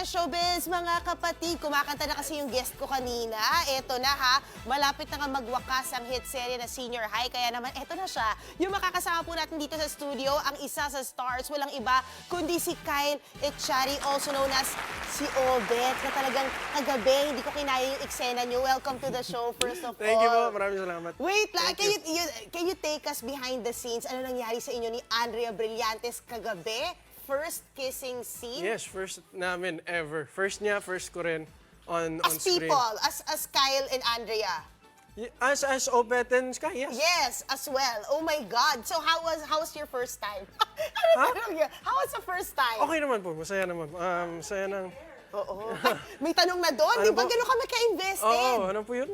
na showbiz, mga kapatid. Kumakanta na kasi yung guest ko kanina. Eto na ha, malapit na nga magwakas ang hit serye na Senior High. Kaya naman, eto na siya. Yung makakasama po natin dito sa studio, ang isa sa stars, walang iba, kundi si Kyle Echari, also known as si Obet, na talagang kagabi, hindi ko kinaya yung eksena niyo. Welcome to the show, first of Thank you po. all. Maraming salamat. Wait lang, Thank can you, you- can you take us behind the scenes? Ano nangyari sa inyo ni Andrea Brillantes kagabi? First kissing scene? Yes, first namin ever. First niya, first ko rin on, on As screen. people, as as Kyle and Andrea. Y- As, as Obet and Sky, yes. Yes, as well. Oh my God. So how was how was your first time? ano tanong yun? How was the first time? Okay naman po, masaya naman. Um, masaya ng... Oo. Ay, may tanong na doon. Di Ano ba po? gano'n kami Oo, ka-invested? ano po yun?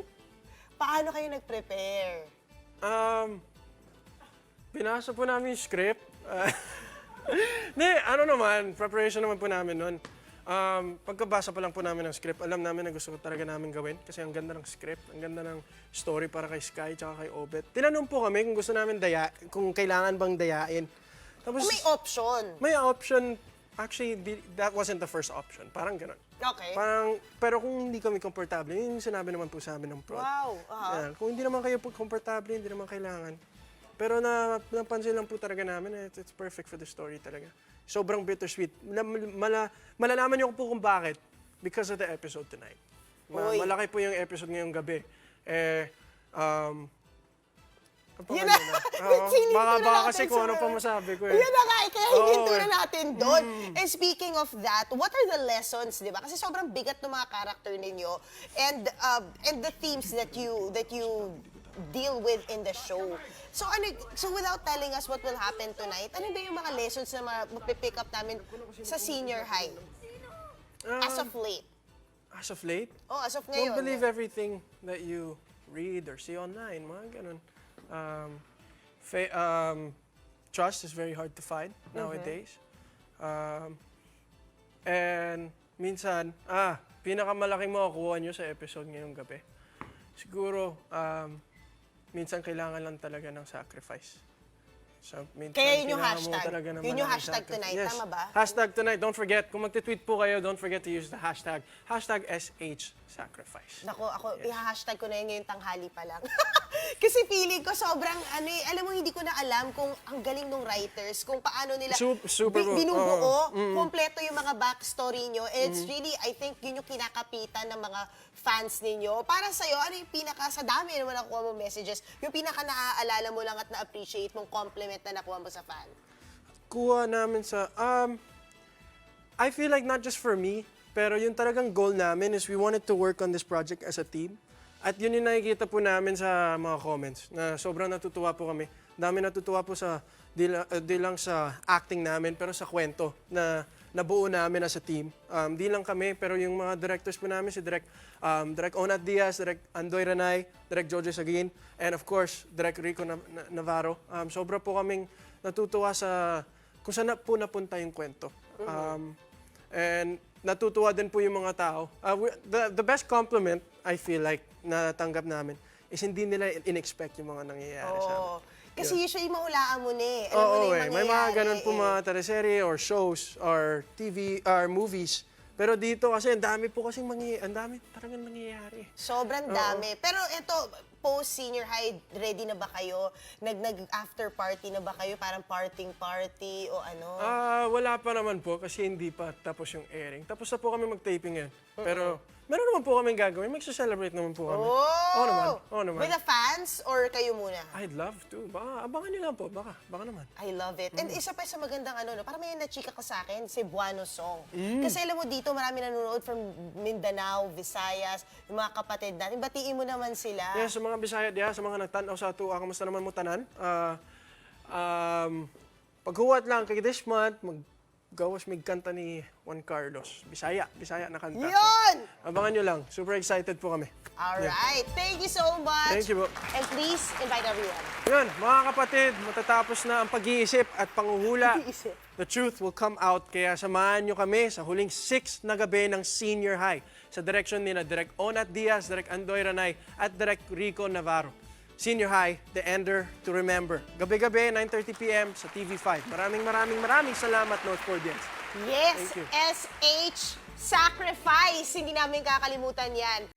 Paano kayo nag-prepare? Um, binasa po namin yung script. Ah, Hindi, ano naman, preparation naman po namin nun. Um, pagkabasa pa lang po namin ng script, alam namin na gusto ko talaga namin gawin kasi ang ganda ng script, ang ganda ng story para kay Sky tsaka kay Obet. Tinanong po kami kung gusto namin daya, kung kailangan bang dayain. Tapos Kung may option. may option, actually, di- that wasn't the first option. Parang ganun. Okay. Parang, pero kung hindi kami komportable, yun yung sinabi naman po sa amin ng prod. Wow. aha. Yan. Kung hindi naman kayo po komportable, hindi naman kailangan. Pero na, napansin lang po talaga namin, eh, it's perfect for the story talaga. Sobrang bittersweet. Mala, mala, malalaman niyo po kung bakit. Because of the episode tonight. Ma- malaki po yung episode ngayong gabi. Eh, um, ano Yun na. Oo, baka, na baka natin kasi kung sa- ano pa masabi ko eh. Yun na nga, eh, kaya Oo, hininto na eh. natin doon. And speaking of that, what are the lessons, di ba? Kasi sobrang bigat ng mga character ninyo and uh, and the themes that you that you deal with in the show. So ano, so without telling us what will happen tonight, ano ba yung mga lessons na ma- mapipick up namin sa senior high? As of late. As of late, Oh, as of ngayon. Don't believe everything that you read or see online, mga ganun. Um, fa- um, trust is very hard to find Mm-hmm. nowadays. Um, and minsan, ah, pinakamalaking makukuha nyo sa episode ngayong gabi. Siguro, um, minsan kailangan lang talaga ng sacrifice. So, minsan, Kaya yun yung kailangan mo hashtag. talaga ng Yun yung malaking hashtag sacrifice. tonight, Yes. tama ba? Hashtag tonight. Don't forget, kung magti-tweet po kayo, don't forget to use the hashtag. Hashtag SHSacrifice. Nako, ako, i-hashtag ko na yun ngayong tanghali pa lang. Kasi feeling ko sobrang, ano eh, alam mo, hindi ko na alam kung ang galing ng writers, kung paano nila Sup- super bi- binubuo, Oo. Mm. kompleto yung mga backstory nyo. And it's really, I think, yun yung kinakapitan ng mga fans ninyo. Para sa'yo, ano yung pinaka, sa dami naman nakuha mo messages, yung pinaka naaalala mo lang at na-appreciate mong compliment na nakuha mo sa fan? Kuha namin sa, um, I feel like not just for me, pero yung talagang goal namin is we wanted to work on this project as a team. At yun yung nakikita po namin sa mga comments, na sobrang natutuwa po kami. Dami natutuwa po sa, di, la- uh, di lang sa acting namin, pero sa kwento na nabuo namin as a team. Um, di lang kami, pero yung mga directors po namin, si Direk, um, Direk Onat Diaz, Direk Andoy Ranay, Direk Jojo Sagin, and of course, Direk Rico Na- Na- Navarro. Um, sobra po kaming natutuwa sa kung saan na po napunta yung kwento. Um, and natutuwa din po yung mga tao. Uh, we- the, the best compliment, I feel like, na tanggap namin, is hindi nila in-expect yung mga nangyayari sa amin. Oo. Kasi usually maulaan mo na eh. Alam mo Oo, na yung eh. May mga mangyayari ganun po eh. mga teleserye or shows or TV or movies. Pero dito kasi ang dami po kasi mangy ang dami talagang nangyayari. Sobrang dami. Pero ito, post-senior high, ready na ba kayo? Nag-after party na ba kayo? Parang parting party o ano? Ah, wala pa naman po kasi hindi pa tapos yung airing. Tapos na po kami mag-taping yan. Pero meron naman po kami gagawin. Magsa-celebrate naman po kami. oh! Oo naman. Oo naman. With the fans or kayo muna? I'd love to. Baka, abangan nyo lang po. Baka, baka naman. I love it. Mm. And isa pa sa magandang ano, no, parang may nachika ko sa akin, Cebuano song. Mm. Kasi alam mo dito, marami nanonood from Mindanao, Visayas, yung mga kapatid natin. Batiin mo naman sila. Yes, sa mga Bisaya diya, sa mga nagtanaw sa ato, ah, kamusta naman mo tanan? Ah, um, paghuwat lang kay this month, maggawas mig kanta ni Juan Carlos. Bisaya, Bisaya na kanta. Yun! Abangan nyo lang. Super excited po kami. Alright. Thank you so much. Thank you po. And please invite everyone. Yun, mga kapatid, matatapos na ang pag-iisip at panguhula. Pag-iisip. The truth will come out, kaya samahan nyo kami sa huling 6 na gabi ng senior high sa direksyon ni na Direk Onat Diaz, Direk Andoy Ranay at Direk Rico Navarro. Senior High, The Ender to Remember. Gabi-gabi, 9.30pm sa TV5. Maraming maraming maraming salamat, North Cordians. Yes. SH Sacrifice. Hindi namin kakalimutan yan.